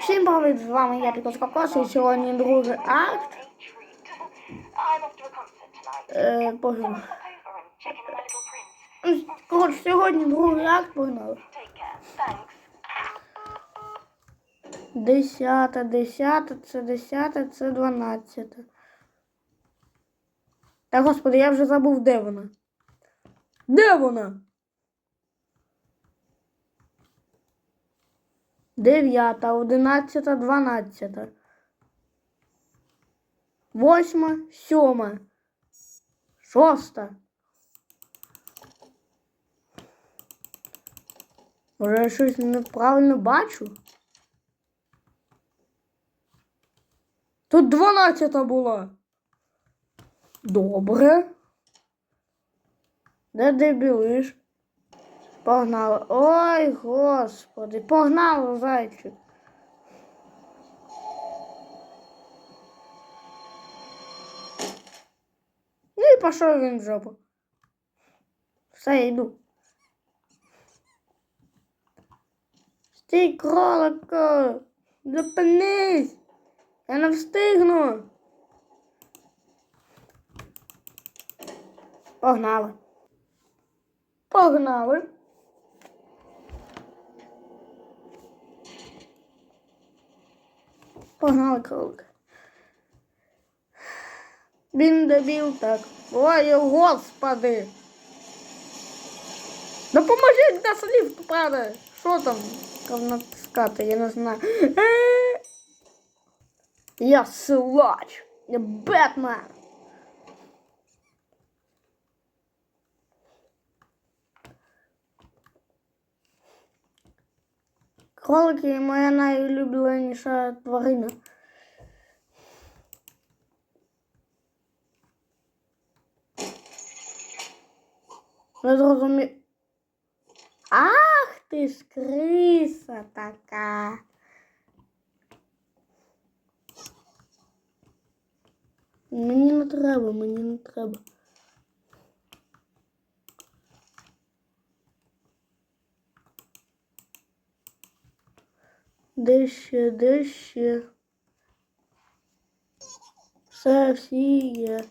Всім привіт, з вами я Пікос Кокос, і сьогодні другий акт. Е, погнали. Коротше, сьогодні другий акт погнали. Десята, десята, це десята, це дванадцята. Та господи, я вже забув, де вона. Де вона? Дев'ята, одинадцята, дванадцята. Восьма, сьома. Шоста. Може, я щось неправильно бачу? Тут 12 була. Добре. Де дебілиш? Погнали. Ой, господи, погнали, зайчик. Ну і пішов він в жопу. Все, я йду. Стій, кролику! Зупинись! Я не встигну. Погнали. Погнали. Погнали, кролик. Він добів так. Ой, господи. Допоможіть нас ліфт падає. Що там? Там натискати, я не знаю. Я силач. Я Бетмен. Кролики моя найулюбленіша тварина. Не зрозумів. Ах ти ж криса така. Мені не треба, мені не треба. Де ще, де ще? Все, всі є.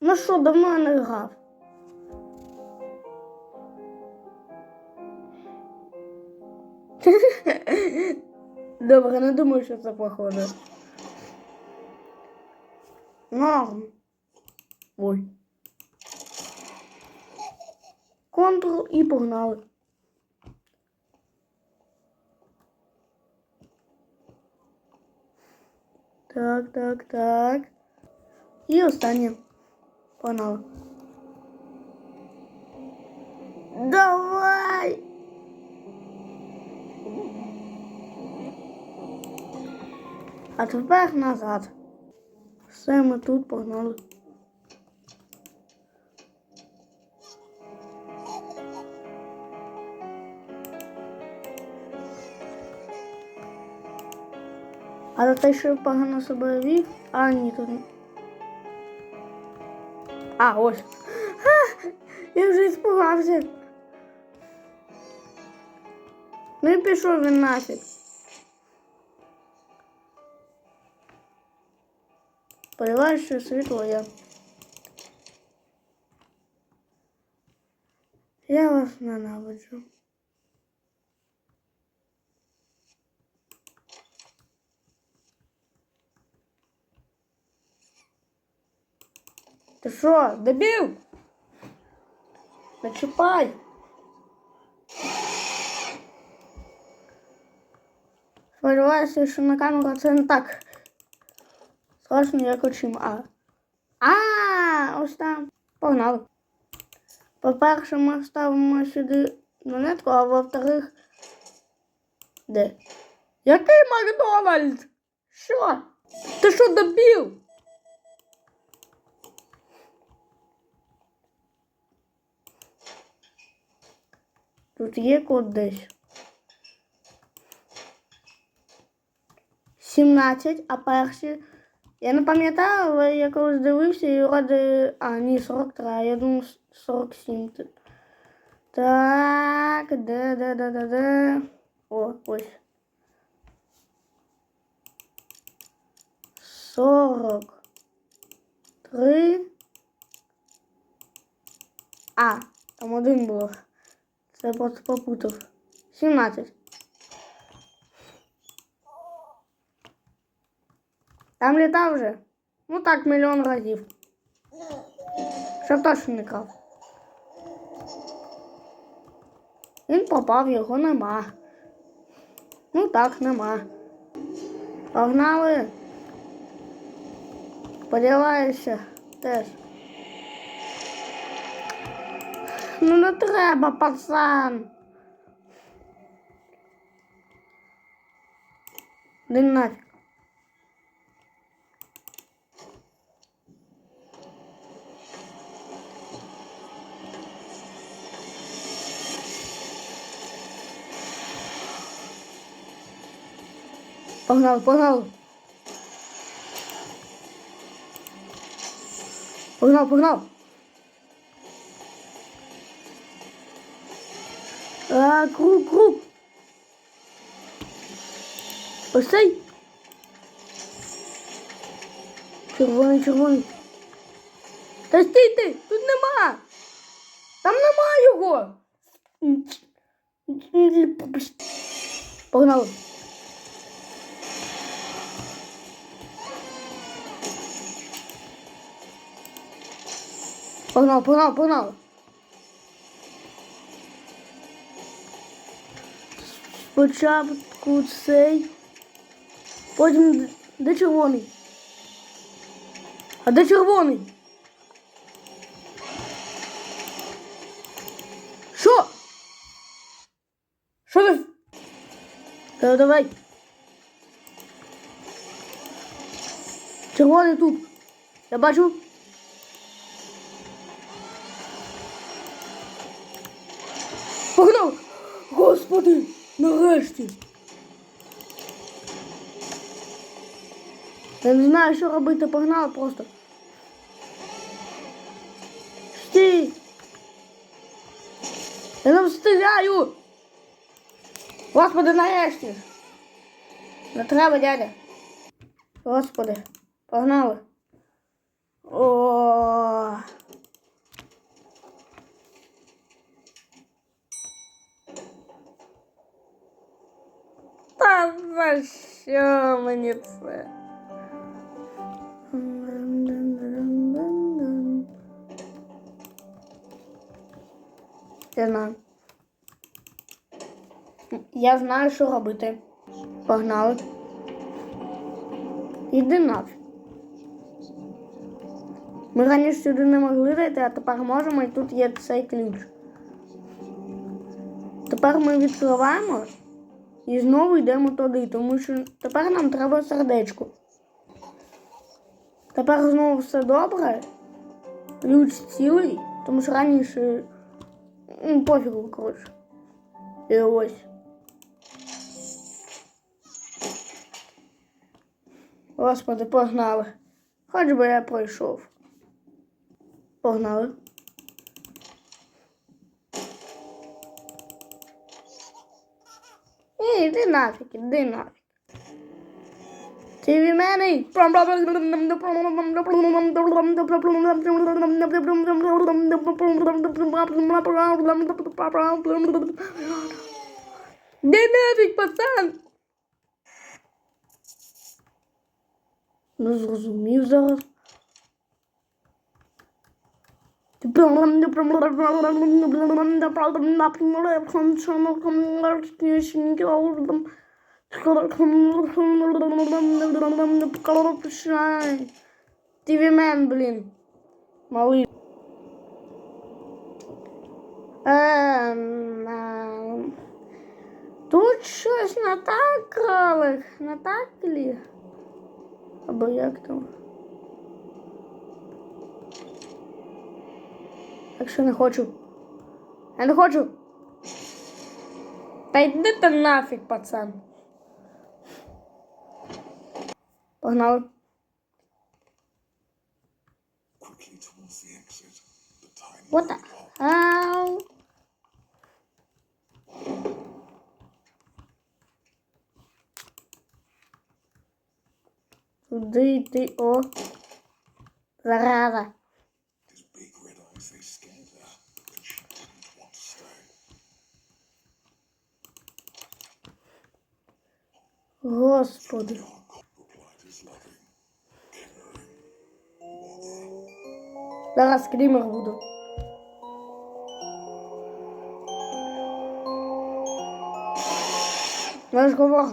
Ну що, давно не грав. Добре, не думаю, що це похоже. Норм. Ой. Контрол і погнали. Так, так, так. І останнє. Погнали. Давай! А тепер назад. Все, ми тут погнали. А за те, що погано себе вів, а ні, тут. не. А, ось. А, я вже іспугався. Ну і пішов він нафіг. Сподіваюся, що світло є. Я вас ненавиджу. Ти що, дебіл? Не чіпай. Сподіваюся, що на камеру це не так. Страшно, як очима. А, а ось там. Погнали. По-перше, ми ставимо сюди монетку, а во-вторых. Де? Який Макдональдс? Що? Ти що добів? Тут є код десь. 17, а перші. Я не пам'ятаю, але я колись дивився і ради. А, ні, 43, а я думав 47. Це- Так, де, де, де, де, де. О, ось. Сорок. Три. А, там один був. Це я просто попутав. Сімнадцять. Там літав вже. Ну так, мільйон разів. Щоб точно не крав. Він попав, його нема. Ну так, нема. Погнали. Сподіваюся, теж. Ну не треба, пацан. Да нафиг. Погнал, погнал. Погнал, погнал. А, круг, круг. Ось. Червоний, червоний. Та стійте, тут нема. Там нема його. Погнали. Погнал, погнал, погнал. Спочатку цей. Потім де червоний? А де червоний? Що? Що ви? Та давай. Червоний тут. Я бачу. Погнав! Господи! Нарешті! Я не знаю, що робити, погнав просто. Стій! Я не встигаю! Господи, нарешті! Не треба, дядя. Господи, погнали. О. Що мені це? Я знаю. Я знаю, що робити. Погнали. Іди нафіг. Ми раніше сюди не могли зайти, а тепер можемо і тут є цей ключ. Тепер ми відкриваємо і знову йдемо туди, тому що тепер нам треба сердечко. Тепер знову все добре. Ключ цілий, тому що раніше ну, пофігу, коротше. І ось. Господи, погнали. Хоч би я пройшов. Погнали. Ні, іди нафіг, іди нафіг. Ти від мене. Де нафіг, пацан? Не зрозумів зараз. Тівімен, блін. Малий. Ем, ем. Тут щось не так, кролик, не так лі? Або як там? Якщо не хочу. Я не хочу. Та йди ти нафіг, пацан. Погнали. What the hell? Куди ти, о? Зараза. Господи. Зараз скрімер буду. Я ж говорю.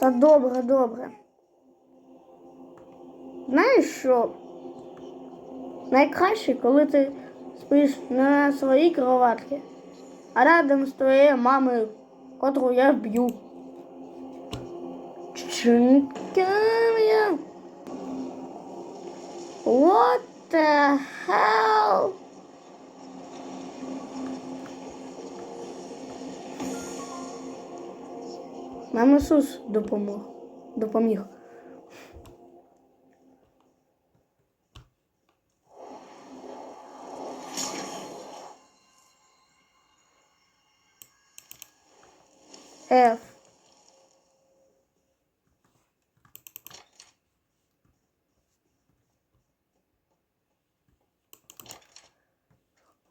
Та добре, добре. Знаєш що? Найкраще, коли ти спиш на своїй кроватці, а рядом з твоєю мамою, котру я вб'ю. Чункам'я. What the hell? Нам Ісус допомог. Допоміг. F.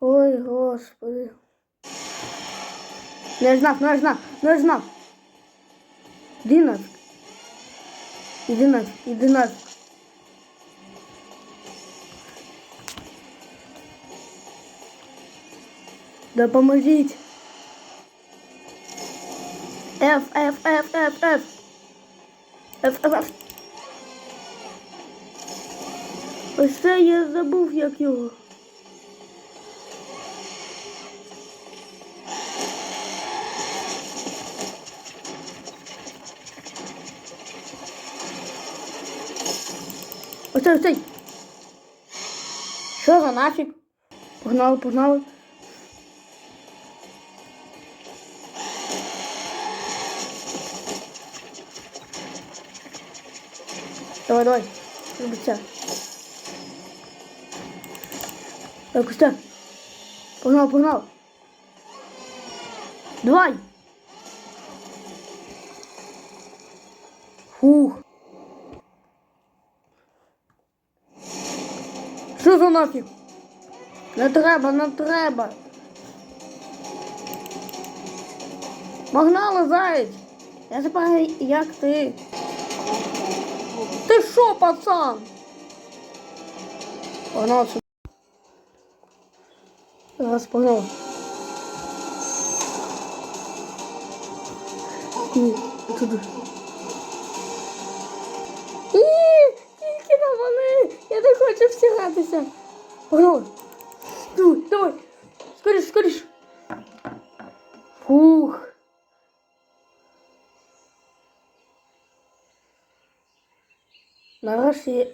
Ой, господи. Не знав, не знав. Іди нафіг. Іди нафіг, іди нафіг. Допоможіть. F, F, F, F, F. F, F, F. Ось це я забув, як його. Ось цей. Що за нафіг? Погнали, погнали. Давай, давай. Любиться. Так, Костя. Погнал, погнал. Давай. Фух. Що за нафіг? Не треба, не треба. Погнали, заєць. Я тепер як ти. Ти що, пацан? Погнал сюди. Раз, погнал. Ні, туди. Ні, тільки на вони. Я не хочу встигатися. Погнали. Давай, давай. Скоріш, скоріш. Нарешті,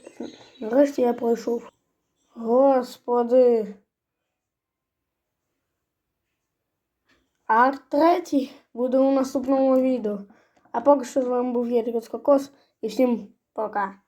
нарешті я пройшов. Господи. А третій буде у наступному відео. А поки що з вами був я Кокос і всім пока.